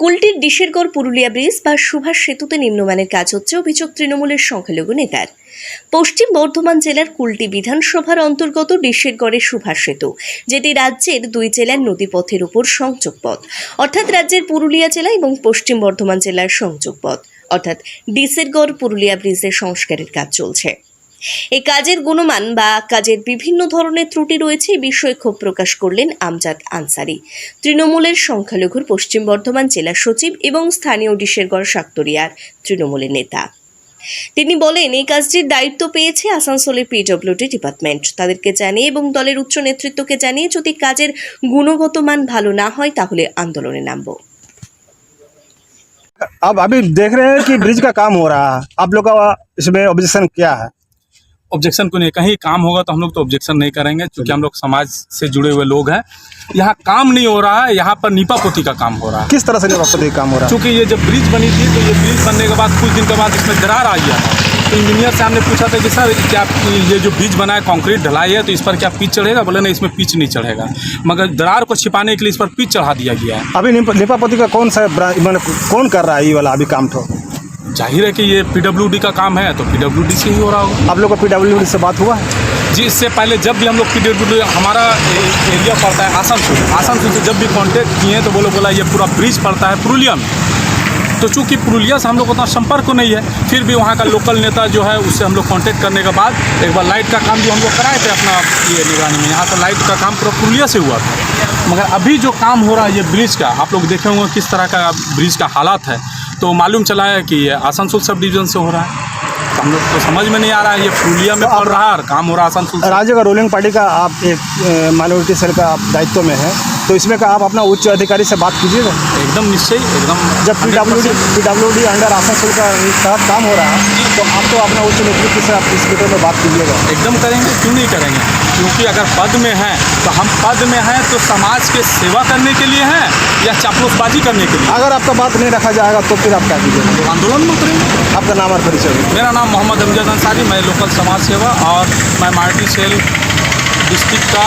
কুলটির ডিশেরগড় Purulia bridge বা সুভাষ সেতুতে নিম্নমানের কাজ হচ্ছে অভিযোগ তৃণমূলের সংখ্যালঘু নেতার। পশ্চিম বর্ধমান জেলার কুলটি বিধানসভার অন্তর্গত ডিশেরগড়ের সুভাষ সেতু, যেটি রাজ্যের দুই জেলার নদীপথের উপর সংযোগ পথ, অর্থাৎ রাজ্যের পুরুলিয়া জেলা এবং পশ্চিম বর্ধমান জেলার সংযোগ পথ, অর্থাৎ ডিসেরগড় পুরুলিয়া ব্রিজের সংস্কারের কাজ চলছে। এই কাজের গুণমান বা কাজের বিভিন্ন ধরনের ত্রুটি রয়েছে এই বিষয়ে ক্ষোভ প্রকাশ করলেন আমজাদ আনসারি তৃণমূলের সংখ্যালঘুর পশ্চিম বর্ধমান জেলা সচিব এবং স্থানীয় ডিশেরগড় সাক্তরিয়ার তৃণমূলের নেতা তিনি বলেন এই কাজটির দায়িত্ব পেয়েছে আসানসোলের পিডব্লিউডি ডিপার্টমেন্ট তাদেরকে জানিয়ে এবং দলের উচ্চ নেতৃত্বকে জানিয়ে যদি কাজের গুণগত মান ভালো না হয় তাহলে আন্দোলনে নামব अब अभी देख रहे हैं कि ब्रिज का काम हो रहा है आप लोग का इसमें ऑब्जेक्शन क्या है ऑब्जेक्शन को नहीं कहीं काम होगा तो हम लोग तो ऑब्जेक्शन नहीं करेंगे क्योंकि हम लोग समाज से जुड़े हुए लोग हैं। यहाँ काम नहीं हो रहा है यहाँ पर नीपा पोती का काम हो रहा है। किस तरह से निरापत्ति काम हो रहा है? क्योंकि ये जब ब्रिज बनी थी तो ये ब्रिज बनने के बाद कुछ दिन के बाद इसमें दरार आ गया तो इंजीनियर से हमने पूछा था कि सर क्या ये जो ब्रिज बना है कॉन्क्रीट ढलाई है तो इस पर क्या पिच चढ़ेगा? बोले नहीं इसमें पिच नहीं चढ़ेगा। मगर दरार को छिपाने के लिए इस पर पिच चढ़ा दिया गया है। अभी निप- निपापति का कौन सा ब्रा- कौन कर रहा है ये वाला अभी काम तो? ज़ाहिर है कि ये पीडब्ल्यूडी का काम है तो पीडब्ल्यूडी से ही हो रहा होगा। आप लोग का पीडब्ल्यू से बात हुआ? है जी इससे पहले जब भी हम लोग पीडब्ल्यू हमारा ए- एरिया पड़ता है आसनसोल। आसनसोल से जब भी कांटेक्ट किए तो बोलो बोला ये पूरा ब्रिज पड़ता है पुरुलिया में। तो चूँकि पुरुलिया से हम लोग उतना संपर्क नहीं है फिर भी वहाँ का लोकल नेता जो है उससे हम लोग कांटेक्ट करने के बाद एक बार लाइट का काम जो हम लोग कराए थे अपना ये निगरानी में यहाँ पर लाइट का काम पूरा पुरुलिया से हुआ था। मगर अभी जो काम हो रहा है ये ब्रिज का आप लोग देखे होंगे किस तरह का ब्रिज का हालात है। तो मालूम चला है कि ये आसनसोल सब डिवीज़न से हो रहा है। तो हम लोग को समझ में नहीं आ रहा है ये फूलिया में पड़ रहा है काम हो रहा है आसनसोल राज्य का रूलिंग पार्टी का आप एक माइनॉरिटी सेल का आप दायित्व में है। तो इसमें का आप अपना उच्च अधिकारी से बात कीजिएगा। एकदम निश्चय एकदम जब P W D P W D under Asansol का तहत काम हो रहा है तो आप तो अपना उच्च नेतृत्व से आप इस विषय में बात कीजिएगा। एकदम करेंगे क्यों नहीं करेंगे? क्योंकि अगर पद में हैं तो हम पद में हैं तो समाज के सेवा करने के लिए हैं या चापलूसबाजी करने के लिए? अगर आपका बात नहीं रखा जाएगा तो फिर आप क्या कीजिएगा? आंदोलन में उतरेंगे आपका नाम और परिचय। मेरा नाम मोहम्मद अमजद अंसारी मैं लोकल समाज सेवा और मैं मार्टी सेल डिस्ट्रिक्ट का